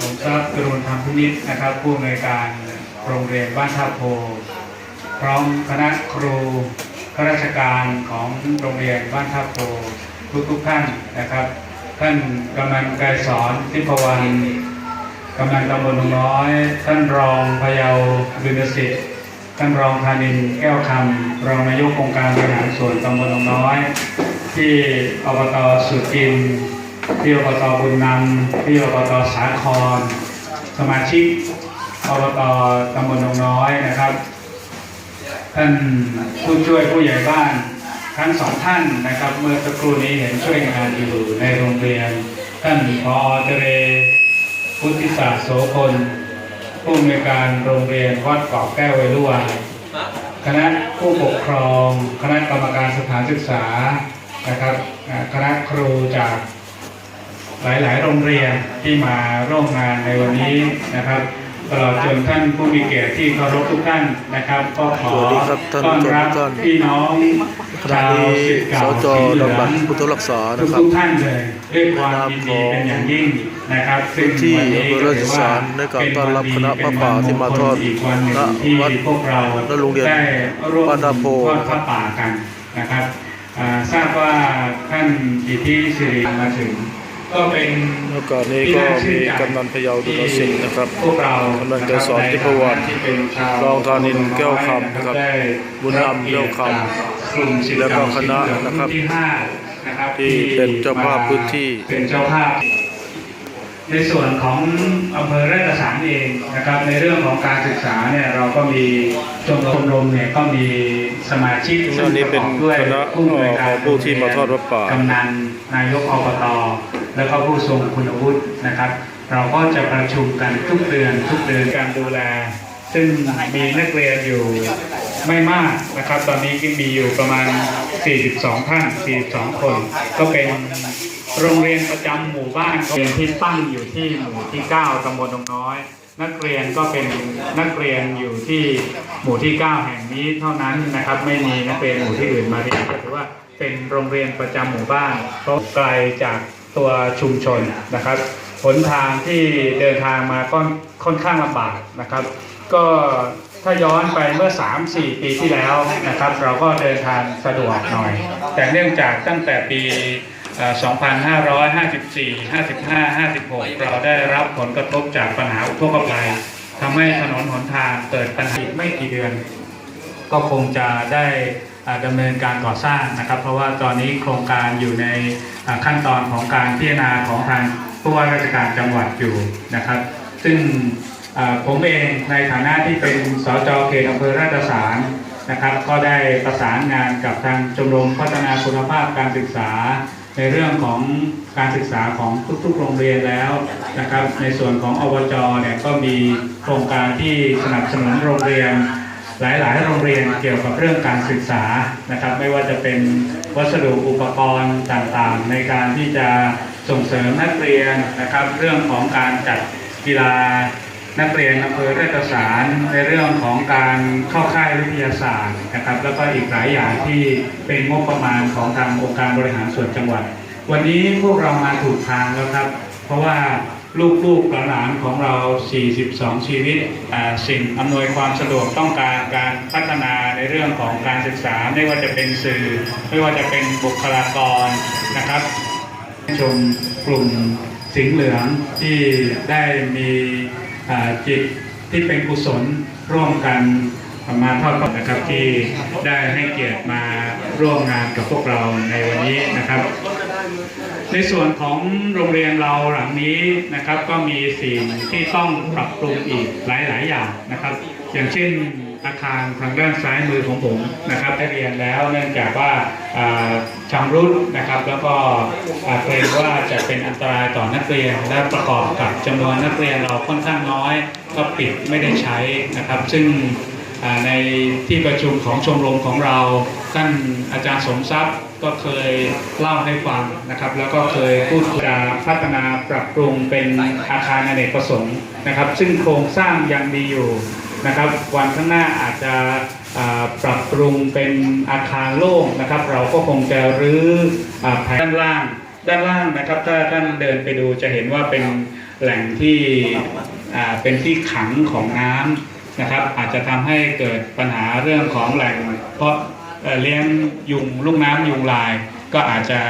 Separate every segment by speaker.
Speaker 1: สมทรัพย์กรุณธรรมพินิจนะครับ ผู้อำนวยการโรงเรียนบ้านท่าโพ พร้อมคณะครูข้าราชการของโรงเรียนบ้านท่าโพทุกทุกๆท่านนะครับ ท่านกำนันไกรสอนทิพวรรณกำนันตำบลหนองน้อย ท่านรองพยาบุญสิทธิ์ท่านรองธานินแก้วคำรองนายกองค์การบริหารส่วนตำบลหนองน้อย ที่อบตสุจินทร์ ที่อบตบุญนำที่อบตสาคร สมาชิกอบตตำบลนงน้อยนะครับ ท่านผู้ช่วยผู้ใหญ่บ้านทั้งสองท่านนะครับ เมื่อสักครู่นี้เห็นช่วยงานอยู่ในโรงเรียน ท่านพอเจเรพุทธิศาสตร์โสพลผู้อำนวยการโรงเรียนวัดเกาะแก้วเวลุวันคณะผู้ปกครอง คณะกรรมการสถานศึกษานะครับคณะครูจาก หลาย ๆ โรงเรียนที่มาร่วมงานในวันนี้นะครับตลอดจนท่านผู้มีเกียรติที่เคารพทุกท่านนะครับก็ขอ
Speaker 2: สวัสดีครับท่าน
Speaker 1: ต้อนรับ
Speaker 2: ผู้ชมทุกท่าน
Speaker 1: พี่น้อง
Speaker 2: ขณะ
Speaker 1: ชาว
Speaker 2: นี้
Speaker 1: ศิษย์เก่า
Speaker 2: สจ
Speaker 1: สีเหลื
Speaker 2: ด
Speaker 1: อง
Speaker 2: บัตรพุทธรักษา
Speaker 1: ทุ
Speaker 2: นะ
Speaker 1: ก
Speaker 2: ครับ
Speaker 1: ทุกๆท่านเลยด้วยความยินดีเป็นอย่างยิ่งนะครับซึ่ง
Speaker 2: ที่
Speaker 1: วันนี้
Speaker 2: อำเภอราชสารในการต้อนรับคณะพระป่าที่มาทอด
Speaker 1: อีกวันหนึ่ง
Speaker 2: ณ
Speaker 1: ที่
Speaker 2: วัด
Speaker 1: พวกเรา
Speaker 2: และโรงเรียน
Speaker 1: ได้ร่วม
Speaker 2: บ้านนาโพ
Speaker 1: ทอดพระป่ากันนะครับอ่าทราบว่าท่านอิทธิสิริมาถึง ก็เป็น
Speaker 2: โอกาสนี้ก็มีกำนันพะเยาดุลสิงห์นะครับ
Speaker 1: พวกเรา
Speaker 2: กำนันไกรสอนทิพวรรณ
Speaker 1: ที่เป็นชาว
Speaker 2: รองธานินทร์แก้วคำนะครับ
Speaker 1: ได้
Speaker 2: บุญนำแก้วคำ
Speaker 1: กลุ่มศิษย์
Speaker 2: แล้วก็
Speaker 1: เก่า
Speaker 2: คณะ
Speaker 1: ศิษย์เหลือง
Speaker 2: นะครับ
Speaker 1: รุ่ที่ห้านะครับ
Speaker 2: ที่เป็นเจ้าภาพพื้นที่
Speaker 1: เป็นเจ้าภาพ ในส่วนของอำเภอแรกกระสังเองนะครับ ในเรื่องของการศึกษาเนี่ยเราก็มีชมรมเนี่ยก็มีสมาชิก
Speaker 2: อันนี้เป็น
Speaker 1: ด้วย
Speaker 2: คณะ
Speaker 1: ผู้อำนวยการ
Speaker 2: ของผู้ที่มาทอดพระป่ากำ
Speaker 1: นันนายกอบตแล้วก็ผู้ทรงคุณวุฒินะครับ เราก็จะประชุมกันทุกเดือนทุกเดือนการดูแล ซึ่งมีนักเรียนอยู่ไม่มากนะครับ ตอนนี้ก็มีอยู่ประมาณ 42 ท่าน 42 คน ก็เป็น โรงเรียนประจำหมู่บ้านเรียนที่ตั้งอยู่ที่หมู่ที่ 9ตำบลดงน้อย นักเรียนก็เป็นนักเรียนอยู่ที่หมู่ที่ 9 แห่งนี้เท่านั้นนะครับ ไม่มีนักเรียนหมู่ที่อื่นมาเรียนก็ถือว่าเป็นโรงเรียนประจำหมู่บ้านเพราะไกลจากตัวชุมชนนะครับหนทางที่เดินทางมาก็ค่อนข้างลำบากนะครับ ก็ถ้าย้อนไปเมื่อ 3-4 ปีที่แล้วนะครับ เราก็เดินทางสะดวกหน่อย แต่เนื่องจากตั้งแต่ปี 2554 55 56 เราได้รับผลกระทบจากปัญหาอุทกภัยทำให้ถนนหนทางเกิดปัญหาไม่กี่เดือน ก็คงจะได้อ่าดำเนินการก่อสร้างนะครับ เพราะว่าตอนนี้โครงการอยู่ในขั้นตอนของการพิจารณาของทางผู้ว่าราชการจังหวัดอยู่นะครับ ซึ่งผมเองในฐานะที่เป็นสจเขตอำเภอราชสารนะครับ ก็ได้ประสานงานกับทางชมรมพัฒนาคุณภาพการศึกษาในเรื่องของการศึกษาของทุกๆโรงเรียนแล้วนะครับ ในส่วนของอบจเนี่ยก็มีโครงการที่สนับสนุนโรงเรียน หลายๆ โรงเรียนเกี่ยวกับเรื่องการศึกษานะครับ ไม่ว่าจะเป็นวัสดุอุปกรณ์ต่างๆ ในการที่จะส่งเสริมนักเรียนนะครับ เรื่องของการจัดกีฬา นักเรียนอำเภอราชสารในเรื่องของการเข้าค่ายวิทยาศาสตร์นะครับ แล้วก็อีกหลายอย่างที่เป็นงบประมาณของทางองค์การบริหารส่วนจังหวัด วันนี้พวกเรามาถูกทางแล้วครับ เพราะว่าลูกๆหลานของเรา 42 ชีวิต สิ่งอำนวยความสะดวกต้องการการพัฒนาในเรื่องของการศึกษา ไม่ว่าจะเป็นสื่อ ไม่ว่าจะเป็นบุคลากรนะครับ ชมกลุ่มสิงเหลืองที่ได้มี จิตที่เป็นกุศลร่วมกันมาทอดกระนะครับที่ได้ให้เกียรติมาร่วมงานกับพวกเราในวันนี้นะครับ ในส่วนของโรงเรียนเราหลังนี้นะครับก็มีสิ่งที่ต้องปรับปรุงอีกหลาย ๆ อย่างนะครับ อย่างเช่นอาคารทางด้านซ้ายมือของผมนะครับได้เรียนแล้วเนื่องจากว่าชำรุดนะครับ แล้วก็เกรงว่าจะเป็นอันตรายต่อนักเรียน และประกอบกับจำนวนนักเรียนเราค่อนข้างน้อย ก็ปิดไม่ได้ใช้นะครับ ซึ่ง ในที่ประชุมของชมรมของเรา ท่านอาจารย์สมทรัพย์ก็เคยเล่าให้ฟังนะครับ แล้วก็เคยพูดจะพัฒนาปรับปรุงเป็นอาคารอเนกประสงค์นะครับ ซึ่งโครงสร้างยังดีอยู่นะครับ วันข้างหน้าอาจจะปรับปรุงเป็นอาคารโล่งนะครับ เราก็คงจะรื้อแผนด้านล่างด้านล่างนะครับถ้าท่านเดินไปดูจะเห็นว่าเป็นแหล่งที่เป็นที่ขังของน้ำ นะครับ อาจจะทำให้เกิดปัญหาเรื่องของแหล่ง เพราะเอ่อเลี้ยงยุงลูกน้ำยุงลาย ก็อาจจะ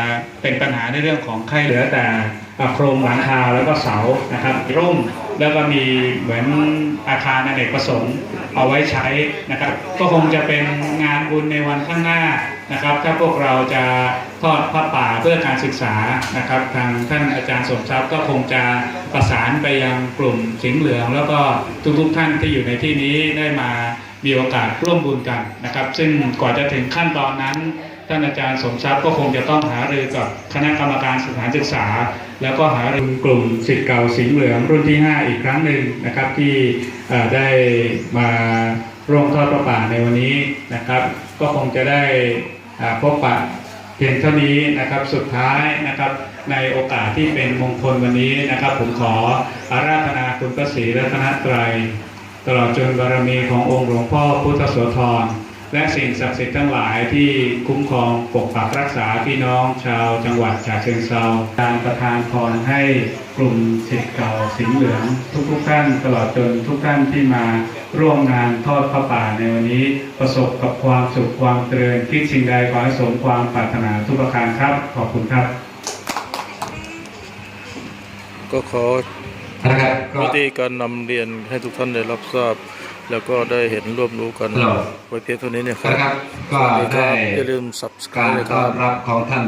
Speaker 1: เป็นปัญหาในเรื่องของไข้เหลือแต่โครงหลังคาแล้วก็เสานะครับร่มแล้วก็มีเหมือนอาคารอเนกประสงค์เอาไว้ใช้นะครับ ก็คงจะเป็นงานบุญในวันข้างหน้านะครับ ถ้าพวกเราจะทอดผ้าป่าเพื่อการศึกษานะครับ ทางท่านอาจารย์สมทรัพย์ก็คงจะประสานไปยังกลุ่มสิงเหลือง แล้วก็ทุกๆท่านที่อยู่ในที่นี้ได้มา มีโอกาสร่วมบุญกันนะครับ ซึ่งก่อนจะถึงขั้นตอนนั้น ท่านอาจารย์สมทรัพย์ก็คงจะต้องหารือกับคณะกรรมการสถานศึกษา แล้วก็หารือกลุ่มสิทธิ์เก่าสิงห์เหลืองรุ่นที่ 5 อีกครั้งหนึ่งนะครับที่ได้มาร่วมทอดประป่าในวันนี้นะครับ ก็คงจะได้พบปะเพียงเท่านี้นะครับสุดท้ายนะครับในโอกาสที่เป็นมงคลวันนี้นะครับ ผมขออาราธนาคุณพระศรีรัตนตรัย ตลอดจนบารมีขององค์หลวงพ่อพุทธโสธรและสิ่งศักดิ์สิทธิ์ทั้งหลายที่คุ้มครองปกปักรักษาพี่น้องชาวจังหวัดฉะเชิงเทราการประทานพรให้กลุ่มศิษย์เก่าสิงเหลือง ทุกๆท่านตลอดจนทุกท่านที่มาร่วมงานทอดพระป่าในวันนี้ประสบกับความสุขความเจริญคิดสิ่งใดขอให้สมความปรารถนาทุกประการครับ ขอบคุณครับ
Speaker 2: ก็ขอ
Speaker 3: นะครับ
Speaker 2: วิธีการนำเรียนให้ทุกท่านได้รับทราบ แล้วก็ได้เห็นร่วมรู้กัน
Speaker 3: ครับ
Speaker 2: ไว้เพียงเท่านี้เนี่ยครับ
Speaker 3: นะครับก็
Speaker 2: สวัสดีค
Speaker 3: ได้
Speaker 2: รับอย่าลืม
Speaker 3: กา
Speaker 2: subscribe
Speaker 3: ร
Speaker 2: เลยค
Speaker 3: ต้อ
Speaker 2: รั
Speaker 3: น
Speaker 2: บ
Speaker 3: รับของท่าน